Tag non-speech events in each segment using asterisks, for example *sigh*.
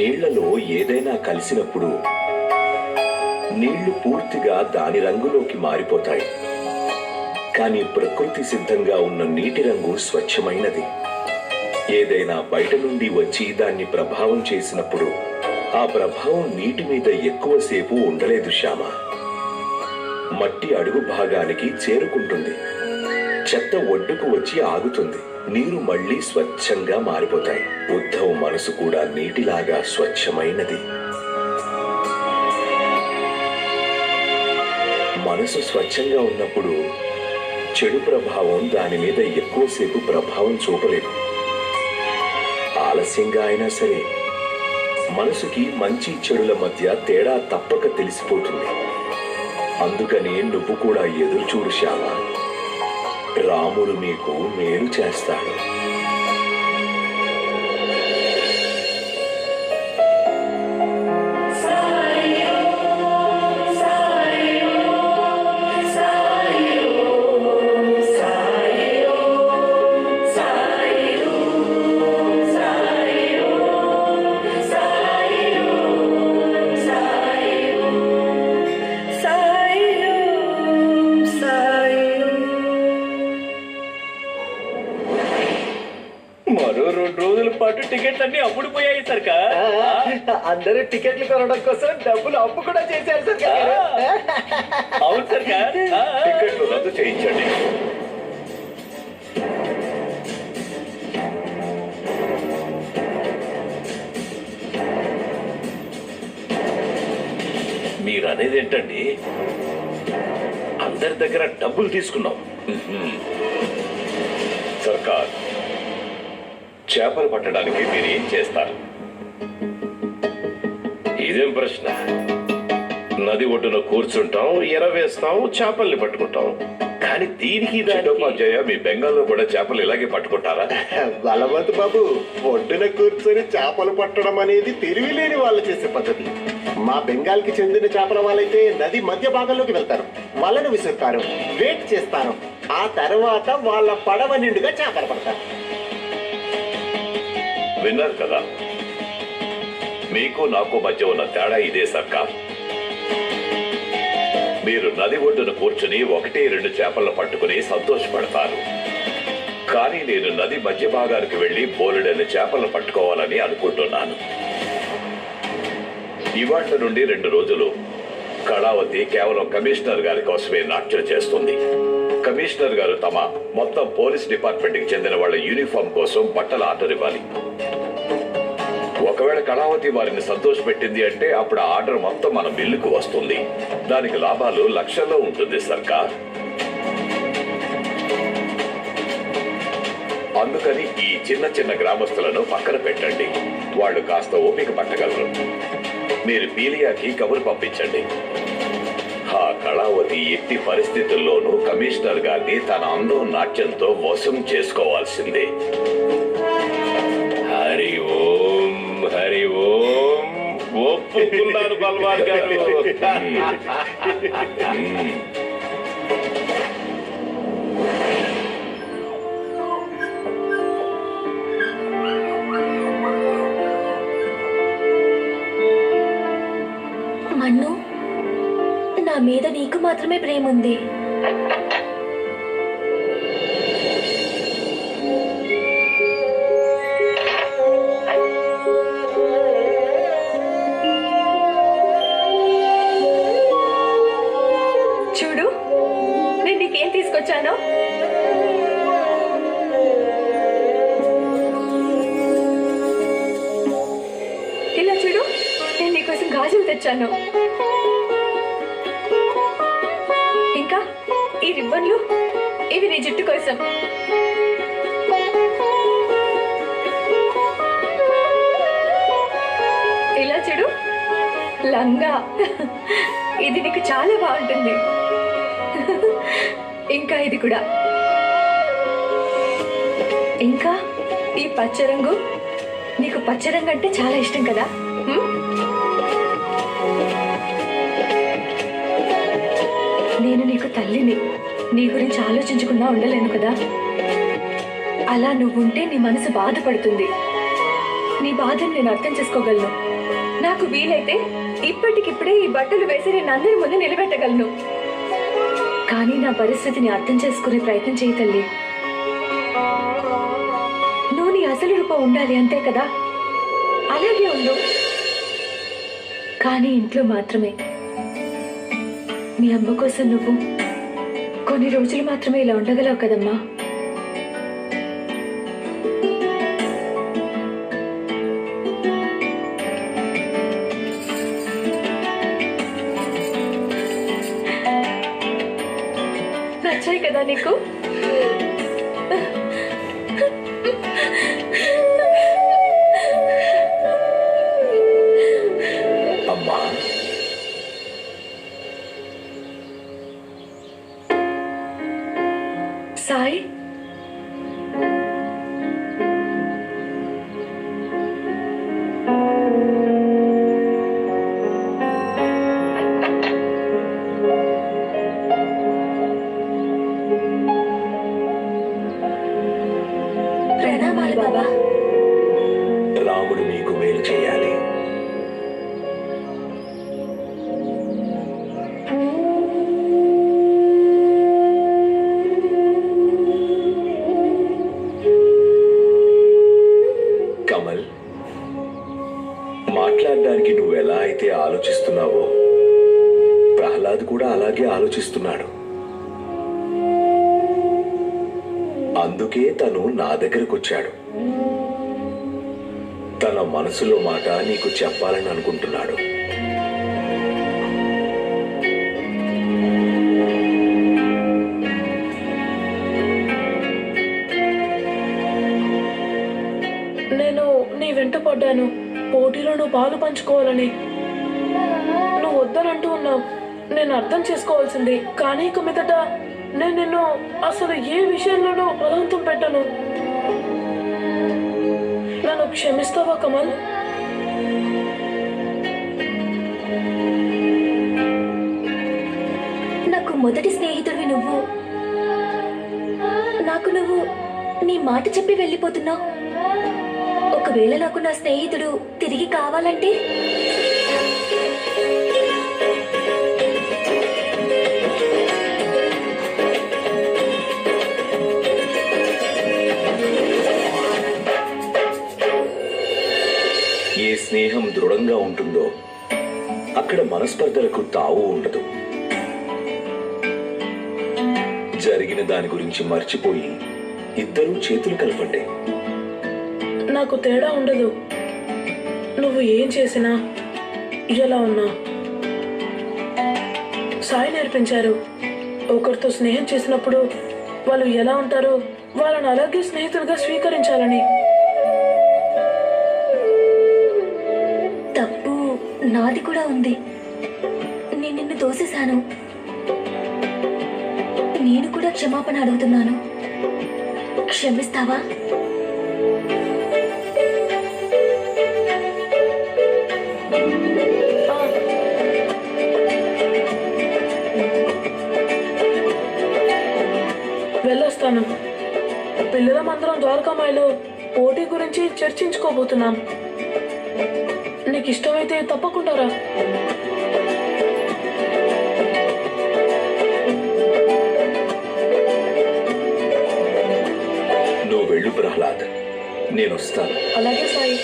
నీళ్ళలో ఏదైనా కలిసినప్పుడు నీళ్ళు పూర్తిగా దాని రంగులోకి మారిపోతాయి. కానీ ప్రకృతి సిద్ధంగా ఉన్న నీటి రంగు స్వచ్ఛమైనది. ఏదైనా బయట నుండి వచ్చి దాన్ని ప్రభావం చేసినప్పుడు ఆ ప్రభావం నీటి మీద ఎక్కువసేపు ఉండలేదు శ్యామ. మట్టి అడుగు భాగానికి చేరుకుంటుంది. చెత్త ఒడ్డుకు వచ్చి ఆగుతుంది. నీరు మళ్ళీ స్వచ్ఛంగా మారిపోతాయి. ఉద్ధవ్ మనసు కూడా నీటిలాగా స్వచ్ఛమైనది. మనసు స్వచ్ఛంగా ఉన్నప్పుడు చెడు ప్రభావం దాని మీద ఎక్కువసేపు ప్రభావం చూపలేదు. ఆలస్యంగా అయినా సరే మనసుకి మంచి చెడుల మధ్య తేడా తప్పక తెలిసిపోతుంది. అందుకని నువ్వు కూడా ఎదురు చూడు శ్యామ. రాముడు మీకు మేలు చేస్తాడు. పాటు టికెట్లు అన్ని అమ్ముడుపోయాయి సరికా అందరూ టికెట్లు కొనడం కోసం డబ్బులు అప్పు కూడా చేశారు గారు. అవును సరికా టికెట్లు రద్దు చేయించండి. మీరు అనేది ఏంటండి అందరి దగ్గర డబ్బులు తీసుకున్నాం. సర్కార్ చేపలు పట్టడానికి మీరు ఏం చేస్తారు? ఇదేం ప్రశ్న? నది ఒడ్డున కూర్చుంటాం ఎరవేస్తాం చేపల్ని పట్టుకుంటాం. కానీ దీనికి చట్టోపాధ్యాయ మీ బెంగాల్లో కూడా చేపలు ఇలాగే పట్టుకుంటారా? *laughs* బలవంత్ బాబు ఒడ్డున కూర్చొని చేపలు పట్టడం అనేది తెలివి లేని వాళ్ళు చేసే పద్ధతి. మా బెంగాల్కి చెందిన చేపల వాళ్ళైతే నది మధ్య భాగంలోకి వెళ్తారు. వలను విసురుతారు వెయిట్ చేస్తారు. ఆ తర్వాత వాళ్ళ పడవ నిండుగా చేపలు పడతారు. విన్నారు కదా? మీకు నాకు మధ్య ఉన్న తేడా ఇదే సర్కార్ మీరు నది ఒడ్డున కూర్చుని ఒకటి రెండు చేపలను పట్టుకుని సంతోషపడతారు. కానీ నేను నది మధ్య భాగానికి వెళ్ళి బోలెడైన చేపలను పట్టుకోవాలని అనుకుంటున్నాను. ఇవాటి నుండి రెండు రోజులు కళావతి కేవలం కమిషనర్ గారి కోసమే నాట్యం చేస్తుంది. కమిషనర్ గారు తమ మొత్తం పోలీస్ డిపార్ట్మెంట్కి చెందిన వాళ్ళ యూనిఫామ్ కోసం బట్టల ఆర్డర్ ఇవ్వాలి. ఒకవేళ కళావతి వారిని సంతోషపెట్టింది అంటే అప్పుడు ఆ ఆర్డర్ మొత్తం మన బిల్లుకు వస్తుంది. దానికి లాభాలు లక్షల్లో ఉంటుంది సర్కార్. అందుకని ఈ చిన్న చిన్న గ్రామస్తులను పక్కన పెట్టండి. వాళ్ళు కాస్త ఓపిక పట్టగలరు. మీరు పీలియాకి కబురు పంపించండి. ఆ కళావతి ఎట్టి పరిస్థితుల్లోనూ కమిషనర్ గారిని తన అందం నాట్యంతో వశం చేసుకోవాల్సిందే. ఒప్పుకున్నారు బల్వార్ గారు. మన్ను నా మీద నీకు మాత్రమే ప్రేమ ఉంది చూడు. నేను నీకేం తీసుకొచ్చానో? ఇలా చూడు నేను నీకోసం గాజులు తెచ్చాను. ఇంకా ఈ రిబ్బన్లు ఇవి నీ జుట్టు కోసం. ఇలా చూడు లంగా. ఇది నీకు చాలా బాగుంటుంది. *laughs* ఇంకా ఇది కూడా. ఇంకా ఈ పచ్చ రంగు నీకు పచ్చ రంగు అంటే చాలా ఇష్టం కదా? నేను నీకు తల్లిని. నీ గురించి ఆలోచించకుండా ఉండలేను కదా? అలా నువ్వుంటే నీ మనసు బాధపడుతుంది. నీ బాధను నేను అర్థం చేసుకోగలను. నాకు వీలైతే ఇప్పటికిప్పుడే ఈ బట్టలు వేసి నేను అందరి ముందు నిలబెట్టగలను. కానీ నా పరిస్థితిని అర్థం చేసుకునే ప్రయత్నం చేయి తల్లి. నువ్వు నీ అసలు రూపం ఉండాలి అంతే కదా? అలాగే ఉండు. కానీ ఇంట్లో మాత్రమే. మీ అమ్మ కోసం నువ్వు కొన్ని రోజులు మాత్రమే ఇలా ఉండగలవు కదమ్మా. वालेकुम బాబా రాముడు మీకు మేలు చేయాలి. వెంట పడ్డాను పోటీలో నువ్వు పాలు పంచుకోవాలని. నువ్వు వద్దనంటూ ఉన్నావు నేను అర్థం చేసుకోవాల్సింది. కానీ ఇక మీదట నేను నిన్ను అసలు ఏ విషయంలోనూ బలవంతం పెట్టను. నన్ను క్షమిస్తావా కమల్? నాకు మొదటి స్నేహితుడివి నువ్వు. నాకు నువ్వు నీ మాట చెప్పి వెళ్ళిపోతున్నావు. ఒకవేళ నాకు నా స్నేహితుడు తిరిగి కావాలంటే? ఏ స్నేహం దృఢంగా ఉంటుందో అక్కడ మనస్పర్ధలకు తావు ఉండదు. జరిగిన దాని గురించి మర్చిపోయి ఇద్దరూ చేతులు కలపండి. నాకు తేడా ఉండదు. నువ్వు ఏం చేసినా ఎలా ఉన్నా. సాయి నేర్పించారు. ఒకరితో స్నేహం చేసినప్పుడు వాళ్ళు ఎలా ఉంటారో వాళ్ళని అలాగే స్నేహితులుగా స్వీకరించాలని. తప్పు నాది కూడా ఉంది. నేను నిన్ను దోసేశాను నేను కూడా క్షమాపణ అడుగుతున్నాను. క్షమిస్తావా? పిల్లలమందరం ద్వారకామాయిలో పోటీ గురించి చర్చించుకోబోతున్నాం. నీకు ఇష్టమైతే తప్పకుండా రా. నువ్వు వెళ్ళు ప్రహ్లాద్. నేను వస్తాను అలాగే సాయి.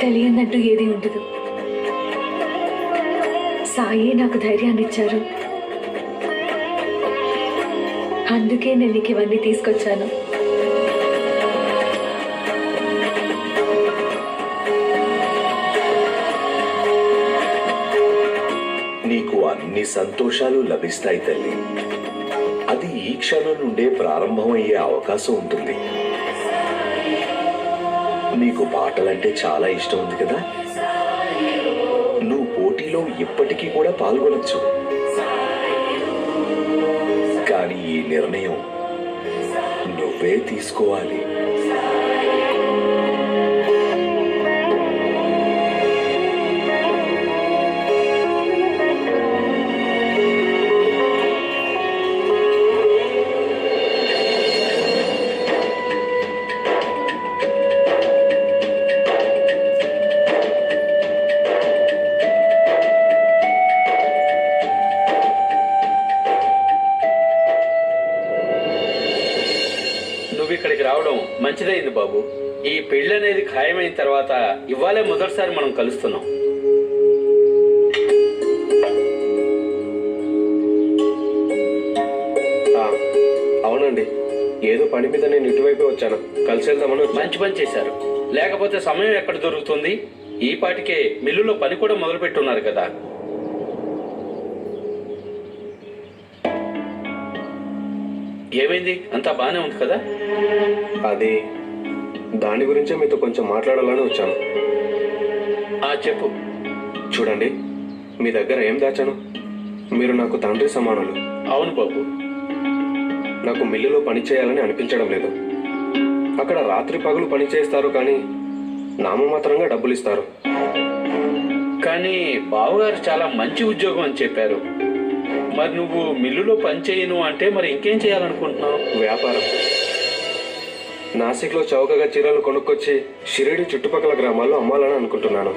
తెలియనట్టు ఏది ఉండదు. సాయి నాకు ధైర్యాన్ని ఇచ్చారు. అందుకే నేను నీకు ఇవన్నీ తీసుకొచ్చాను. నీకు అన్ని సంతోషాలు లభిస్తాయి తల్లి. అది ఈ క్షణం నుండే ప్రారంభమయ్యే అవకాశం ఉంటుంది. నీకు పాటలంటే చాలా ఇష్టం ఉంది కదా? నువ్వు పోటీలో ఇప్పటికీ కూడా పాల్గొనొచ్చు. కానీ ఈ నిర్ణయం నువ్వే తీసుకోవాలి. ఖాయమైన తర్వాత ఇవాళే మొదటిసారి మనం కలుస్తున్నాం. అవునండి. ఏదో పని మీద నేను ఇటువైపే వచ్చాను. కలిసి వెళ్దామని. మంచి పని చేశారు. లేకపోతే సమయం ఎక్కడ దొరుకుతుంది? ఈ పాటికే మిల్లులో పని కూడా మొదలు పెట్టున్నారు కదా. ఏమైంది? అంతా బానే ఉంది కదా? అది దాని గురించే మీతో కొంచెం మాట్లాడాలని వచ్చాను. ఆ చెప్పు. చూడండి మీ దగ్గర ఏం దాచాను? మీరు నాకు తండ్రి సమానులు. అవును బాబు. నాకు మిల్లులో పని చేయాలని అనిపించడం లేదు. అక్కడ రాత్రి పగలు పని చేస్తారు కానీ నామమాత్రంగా డబ్బులు ఇస్తారు కానీ బావగారు చాలా మంచి ఉద్యోగం అని చెప్పారు. మరి నువ్వు మిల్లులో పని చేయను అంటే మరి ఇంకేం చేయాలనుకుంటున్నావు? వ్యాపారం. నాసిక్లో చౌకగా చీరలు కొనుక్కొచ్చి షిరిడి చుట్టుపక్కల గ్రామాల్లో అమ్మాలని అనుకుంటున్నాను.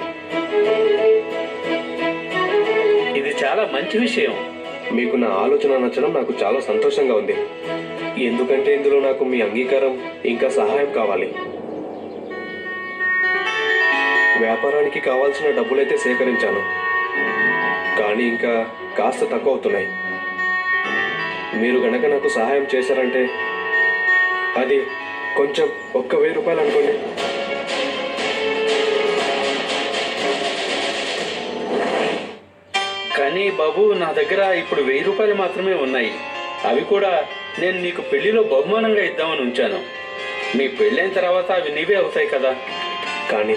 ఇది చాలా మంచి విషయం. మీకు నా ఆలోచన నచ్చడం నాకు చాలా సంతోషంగా ఉంది. ఎందుకంటే ఇందులో నాకు మీ అంగీకారం ఇంకా సహాయం కావాలి. వ్యాపారానికి కావాల్సిన డబ్బులైతే సేకరించాను. కానీ ఇంకా కాస్త తక్కువ అవుతున్నాయి. మీరు గనక నాకు సహాయం చేశారంటే అది కొంచెం ఒక్క వెయ్యి రూపాయలు అనుకోండి. కానీ బాబు నా దగ్గర ఇప్పుడు వెయ్యి రూపాయలు మాత్రమే ఉన్నాయి. అవి కూడా నేను నీకు పెళ్ళిలో బహుమానంగా ఇద్దామని ఉంచాను. మీ పెళ్ళైన తర్వాత అవి నీవే అవుతాయి కదా. కానీ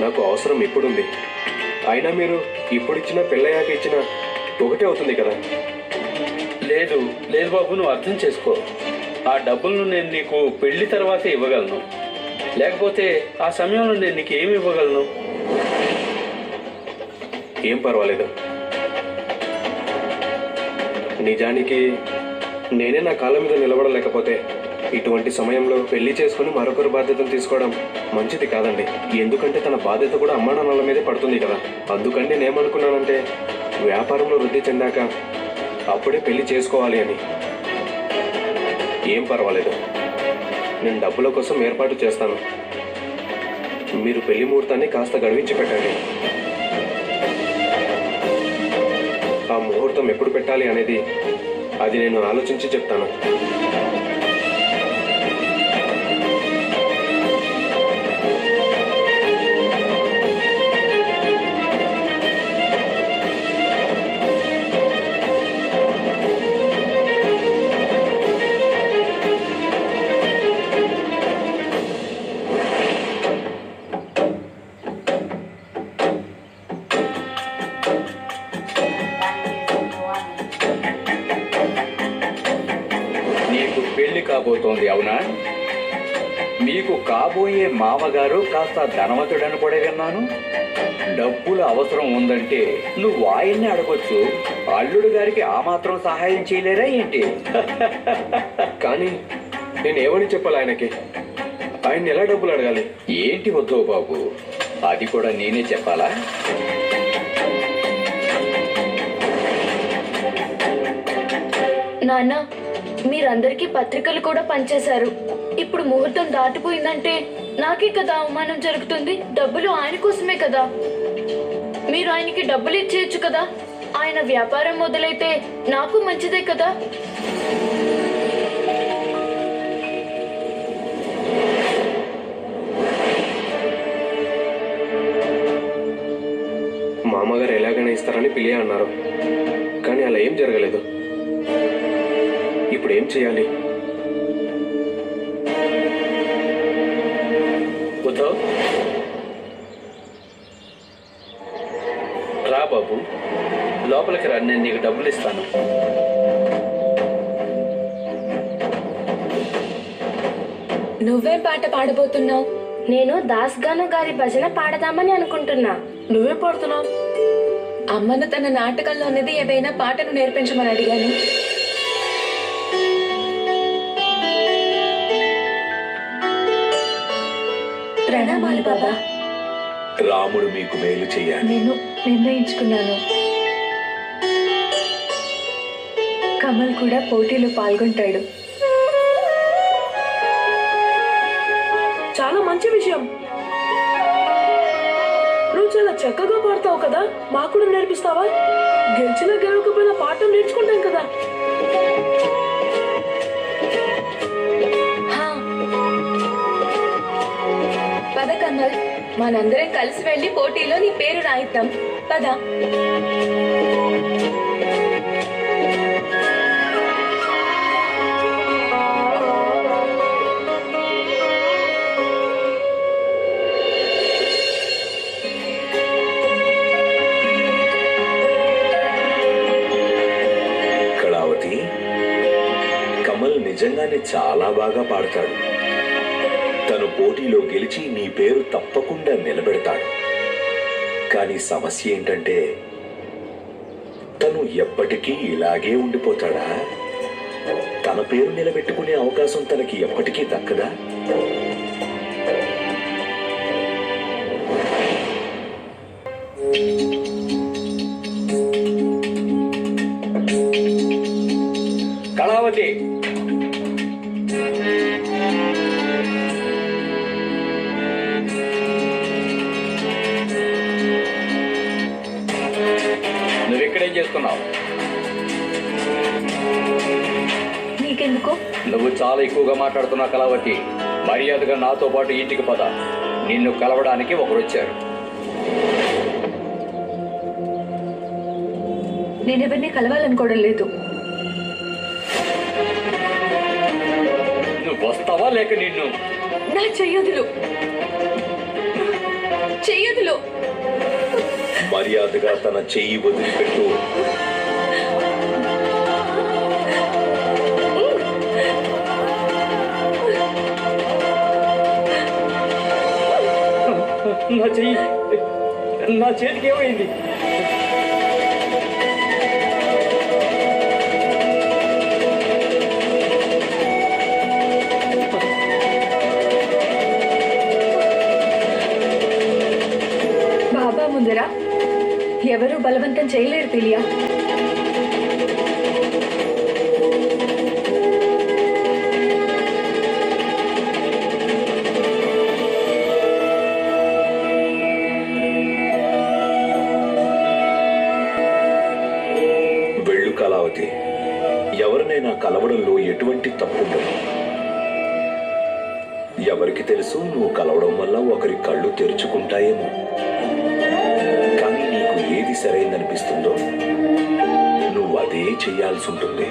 నాకు అవసరం ఇప్పుడుంది. అయినా మీరు ఇప్పుడు ఇచ్చిన పెళ్ళయ్యాక ఇచ్చిన ఒకటే అవుతుంది కదా. లేదు లేదు బాబు నువ్వు అర్థం చేసుకో. ఆ డబ్బులను నేను నీకు పెళ్ళి తర్వాతే ఇవ్వగలను. లేకపోతే ఆ సమయంలో నేను నీకు ఏమి ఇవ్వగలను? ఏం పర్వాలేదు. నిజానికి నేనే నా కాళ్ళ మీద నిలబడలేకపోతే ఇటువంటి సమయంలో పెళ్ళి చేసుకుని మరొకరి బాధ్యతను తీసుకోవడం మంచిది కాదండి. ఎందుకంటే తన బాధ్యత కూడా అమ్మానాన్నల మీదే పడుతుంది కదా. అందుకని నేనేమనుకున్నానంటే వ్యాపారంలో వృద్ధి చెందాక అప్పుడే పెళ్ళి చేసుకోవాలి అని. ఏం పర్వాలేదు. నేను డబ్బుల కోసం ఏర్పాటు చేస్తాను. మీరు పెళ్ళి ముహూర్తాన్ని కాస్త గడివించి పెట్టండి. ఆ ముహూర్తం ఎప్పుడు పెట్టాలి అనేది అది నేను ఆలోచించి చెప్తాను. కాస్త ధనవంతుడని కూడా విన్నాను. డబ్బుల అవసరం ఉందంటే నువ్వు ఆయన్ని అడగొచ్చు. అల్లుడు గారికి ఆ మాత్రం సహాయం చేయలేరా ఏంటి? కానీ నేను ఏమని చెప్పాలి ఆయనకి? ఆయన్ని ఎలా డబ్బులు అడగాలి? ఏంటి వద్దు బాబు అది కూడా నేనే చెప్పాలా? నాన్న మీరందరికీ పత్రికలు కూడా పంచేశారు. ఇప్పుడు ముహూర్తం దాటిపోయిందంటే నాకే కదా అవమానం జరుగుతుంది. డబ్బులు ఆయన కోసమే కదా. మీరు ఆయనకి డబ్బులు ఇచ్చేయచ్చు కదా. ఆయన వ్యాపారం మొదలైతే నాకు మంచిదే కదా. మామగారు ఎలాగైనా ఇస్తారని పిలియ అన్నారు. కానీ అలా ఏం జరగలేదు. ఇప్పుడు ఏం చేయాలి? బాబు లోపలికి రా నేను నీకు డబ్బులు ఇస్తాను. నువ్వేం పాట పాడబోతున్నావు? నేను దాస్ గాను గారి భజన పాడదామని అనుకుంటున్నా. నువ్వే పాడుతున్నావు? అమ్మను తన నాటకంలోనిది ఏదైనా పాటను నేర్పించమని అడిగాను. ప్రణామాలు బాబా. రాముడు మీకు మేలు చేయాలి. నేను నిర్ణయించుకున్నాను. కమల్ కూడా పోటీలో పాల్గొంటాడు. చాలా మంచి విషయం. నువ్వు చాలా చక్కగా పాడతావు కదా మాకు కూడా నేర్పిస్తావా? గెలిచినా గెలవకపోయినా పాఠం నేర్చుకుంటాం కదా. పద కమల్ మనందరం కలిసి వెళ్ళి పోటీలో నీ పేరు రాయిద్దాం. పద కళావతి కమల్ నిజంగానే చాలా బాగా పాడతాడు. తను పోటీలో గెలిచి నీ పేరు తప్పకుండా నిలబెడతాడు. కానీ సమస్య ఏంటంటే తను ఎప్పటికీ ఇలాగే ఉండిపోతాడా? తన పేరు నిలబెట్టుకునే అవకాశం తనకి ఎప్పటికీ దక్కదా? నువ్వు చాలా ఎక్కువగా మాట్లాడుతున్నావు కళావతి. మర్యాదగా నాతో పాటు ఇంటికి పద. నిన్ను కలవడానికి ఒకరు వచ్చారు నేనెవరిని కలవాలనుకోవడం లేదు. నువ్వు వస్తావా లేక నిన్ను? నా చెయ్యదులు. చెయ్యదులు. మర్యాదగా తన చెయ్యి వదిలిపెట్టు. నా చెయ్యి నా చేతికి ఏమైంది? బాబా ముందర ఎవరు బలవంతం చేయలేరు పిలియా. తెరుచుకుంటాయేమో. కానీ నీకు ఏది సరైందనిపిస్తుందో నువ్వు అదే చేయాల్సి ఉంటుంది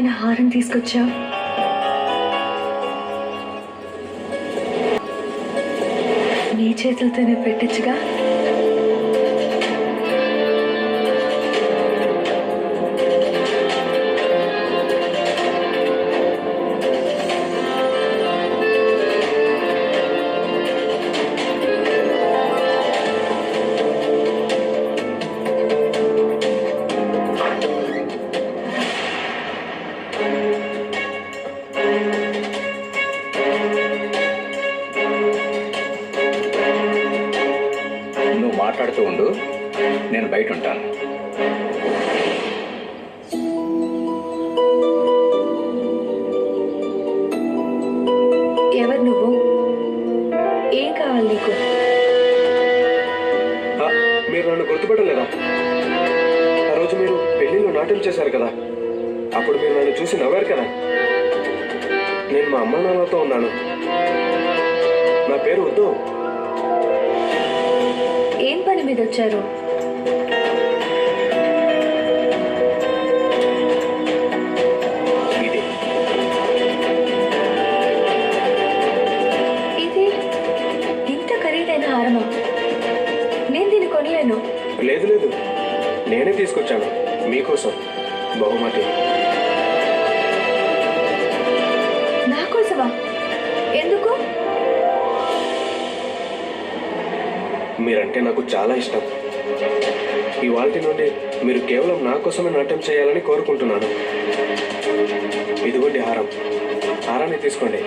అందమైన హారం తీసుకొచ్చావు? నీ చేతులతోనే పెట్టచ్చుగా? నేను బయట ఉంటాను ఎవరు నువ్వు? ఏం కావాలి నీకు? మీరు నన్ను గుర్తుపట్టలేదా ఆ రోజు మీరు పెళ్ళిలో నాట్యం చేశారు కదా? అప్పుడు మీరు నన్ను చూసి నవ్వారు కదా? నేను మా అమ్మ నాన్నలతో ఉన్నాను. నా పేరు వద్దు. ఏం పని మీద వచ్చారు? బహుమతి. నా కోసమా? ఎందుకు? మీరంటే నాకు చాలా ఇష్టం. ఇవాళ నుండి మీరు కేవలం నా కోసమే నాట్యం చేయాలని కోరుకుంటున్నాను. ఇదిగోండి హారం. హారాన్ని తీసుకోండి.